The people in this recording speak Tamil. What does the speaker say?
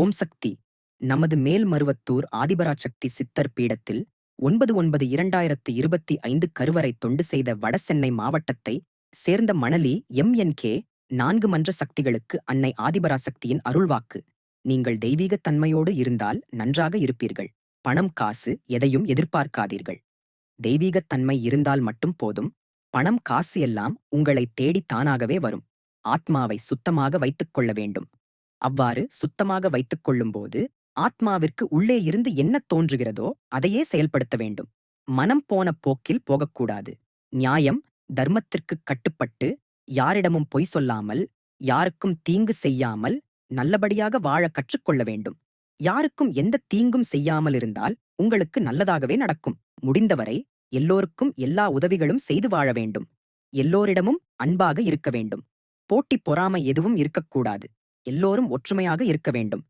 ஓம் சக்தி நமது மேல்மருவத்தூர் ஆதிபராசக்தி சித்தர் பீடத்தில் ஒன்பது ஒன்பது இரண்டாயிரத்து இருபத்தி ஐந்து கருவறை தொண்டு செய்த வடசென்னை மாவட்டத்தை சேர்ந்த மணலி எம் என் கே நான்கு மன்ற சக்திகளுக்கு அன்னை ஆதிபராசக்தியின் அருள்வாக்கு. நீங்கள் தெய்வீகத் தன்மையோடு இருந்தால் நன்றாக இருப்பீர்கள். பணம் காசு எதையும் எதிர்பார்க்காதீர்கள். தெய்வீகத் தன்மை இருந்தால் மட்டும் போதும். பணம் காசு எல்லாம் உங்களை தேடி தானாகவே வரும். ஆத்மாவை சுத்தமாக வைத்துக் கொள்ள வேண்டும். அவ்வாறு சுத்தமாக வைத்துக் கொள்ளும்போது ஆத்மாவிற்கு உள்ளே இருந்து என்ன தோன்றுகிறதோ அதையே செயல்படுத்த வேண்டும். மனம் போன போக்கில் போகக்கூடாது. நியாயம் தர்மத்திற்கு கட்டுப்பட்டு யாரிடமும் பொய் சொல்லாமல் யாருக்கும் தீங்கு செய்யாமல் நல்லபடியாக வாழ கற்றுக்கொள்ள வேண்டும். யாருக்கும் எந்த தீங்கும் செய்யாமல் இருந்தால் உங்களுக்கு நல்லதாகவே நடக்கும். முடிந்தவரை எல்லோருக்கும் எல்லா உதவிகளும் செய்து வாழ வேண்டும். எல்லோரிடமும் அன்பாக இருக்க வேண்டும். போட்டி பொறாமை எதுவும் இருக்கக்கூடாது. எல்லோரும் ஒற்றுமையாக இருக்க வேண்டும்.